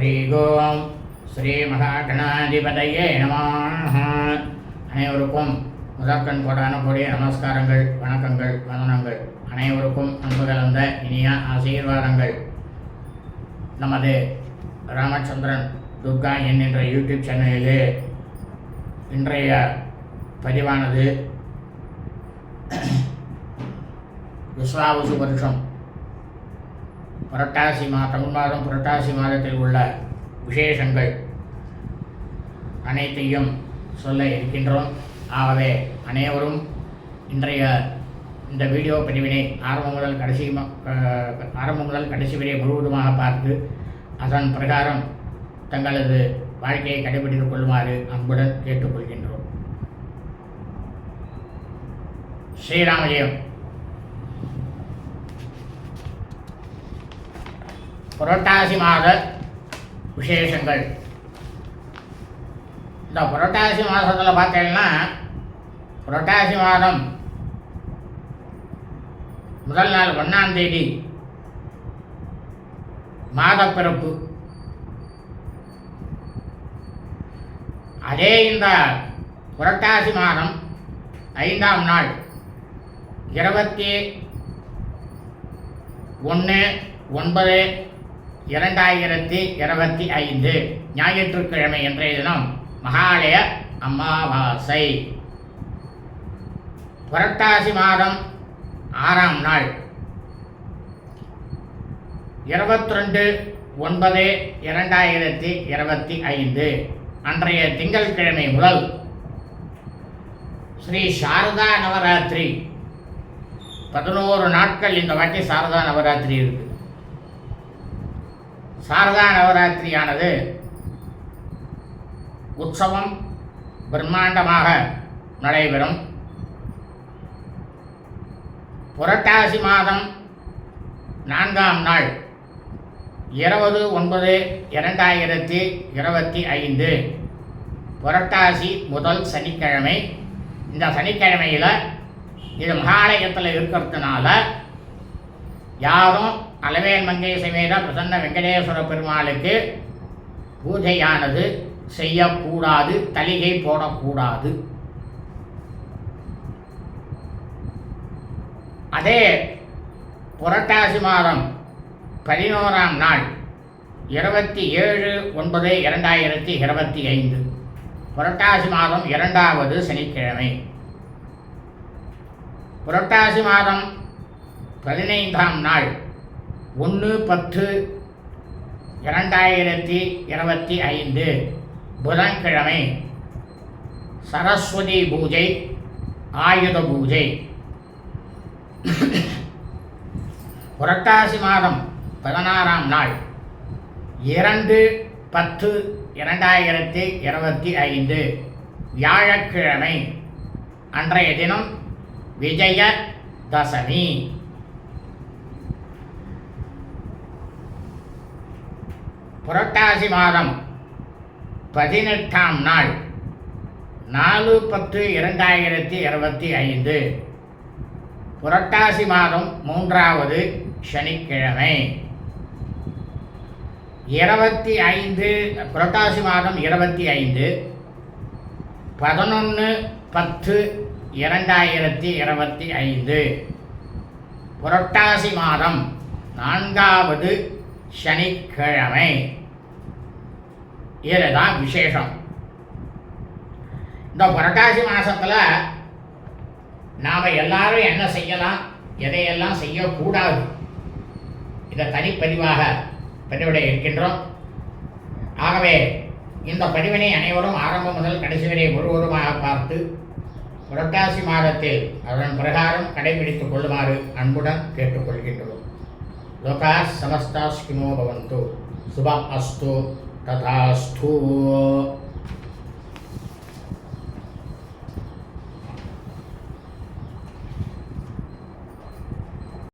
ஹரிகோம் ஸ்ரீ மகாகணாதிபதையே நமः. அனைவருக்கும் முதற்கண் கோடான கூடிய நமஸ்காரங்கள் வணக்கங்கள் வந்தனங்கள். அனைவருக்கும் அன்பு கலந்த இனிய ஆசீர்வாதங்கள். நமது ராமச்சந்திரன் துர்கா என் என்ற யூடியூப் சேனலிலே இன்றைய பதிவானது விஸ்வாவசு வருஷம் புரட்டாசி மா தமிழ் மாதம் புரட்டாசி மாதத்தில் உள்ள விசேஷங்கள் அனைத்தையும் சொல்ல இருக்கின்றோம். ஆகவே அனைவரும் இன்றைய இந்த வீடியோ பதிவினை ஆரம்பம் முதல் கடைசி ஆரம்பம் முதல் கடைசி வரை முழுவதுமாக பார்த்து அதன் பிரகாரம் தங்களது வாழ்க்கையை கடைபிடித்துக் கொள்ளுமாறு அன்புடன் கேட்டுக்கொள்கின்றோம். ஸ்ரீராமஜெயம். புரட்டாசி மாத விசேஷங்கள். இந்த புரட்டாசி மாதத்தில் பார்த்தீங்கன்னா புரட்டாசி மாதம் முதல் நாள் ஒன்றாம் தேதி மாதப்பிறப்பு. அதே இந்த புரட்டாசி மாதம் ஐந்தாம் நாள் இருபத்தி ஒன்று ஒன்பது இரண்டாயிரத்தி இருபத்தி ஐந்து ஞாயிற்றுக்கிழமை இன்றைய தினம் மகாலய அமாவாசை. புரட்டாசி மாதம் ஆறாம் நாள். இருபத்தி ரெண்டு ஒன்பது இரண்டாயிரத்தி இருபத்தி ஐந்து. அன்றைய திங்கட்கிழமை முதல் ஸ்ரீ சாரதா நவராத்திரி. பதினோரு நாட்கள் இந்த வாட்டி சாரதா நவராத்திரி இருக்குது சாரதா நவராத்திரியானது உற்சவம் பிரம்மாண்டமாக நடைபெறும். புரட்டாசி மாதம் நான்காம் நாள் இருபது ஒன்பது இரண்டாயிரத்தி இருபத்தி ஐந்து புரட்டாசி முதல் சனிக்கிழமை. இந்த சனிக்கிழமையில் இது மகாலயத்தில் இருக்கிறதுனால யாரும் அளவேல் மங்கை சமேத பிரசன்ன வெங்கடேஸ்வர பெருமாளுக்கு பூஜையானது செய்யக்கூடாது தலிகை போடக்கூடாது. அதே புரட்டாசி மாதம் பதினோராம் நாள் இருபத்தி ஏழு ஒன்பது இரண்டாயிரத்தி இருபத்தி ஐந்து. புரட்டாசி மாதம் இரண்டாவது சனிக்கிழமை. புரட்டாசி மாதம் பதினைந்தாம் நாள் ஒன்று பத்து இரண்டாயிரத்தி இருபத்தி ஐந்து புதன்கிழமை சரஸ்வதி பூஜை ஆயுத பூஜை. புரட்டாசி மாதம் பதினாறாம் நாள் இரண்டு பத்து இரண்டாயிரத்தி இருபத்தி ஐந்து வியாழக்கிழமை அன்றைய தினம் விஜய தசமி. புரட்டாசி மாதம் பதினெட்டாம் நாள். நாலு பத்து இரண்டாயிரத்தி இருபத்தி ஐந்து. புரட்டாசி மாதம் மூன்றாவது சனிக்கிழமை. இருபத்தி ஐந்து புரட்டாசி மாதம் இருபத்தி ஐந்து. பதினொன்று பத்து இரண்டாயிரத்தி இருபத்தி ஐந்து. புரட்டாசி மாதம் நான்காவது சனிக்கிழமை. இதுதான் விசேஷம். இந்த புரட்டாசி மாதத்தில் நாம் எல்லாரும் என்ன செய்யலாம்? எதையெல்லாம் செய்யக்கூடாது? இதை தனிப்பதிவாக பதிவிட இருக்கின்றோம். ஆகவே இந்த பதிவினை அனைவரும் ஆரம்பம் முதல் கடைசி வரை ஒருவருமாக பார்த்து புரட்டாசி மாதத்தில் அதன் பிரகாரம் கடைபிடித்துக் கொள்ளுமாறு அன்புடன் கேட்டுக்கொள்கின்றோம். లోకా సమస్తాశినో భవంతు. శుభ అస్తు తథాస్థూ.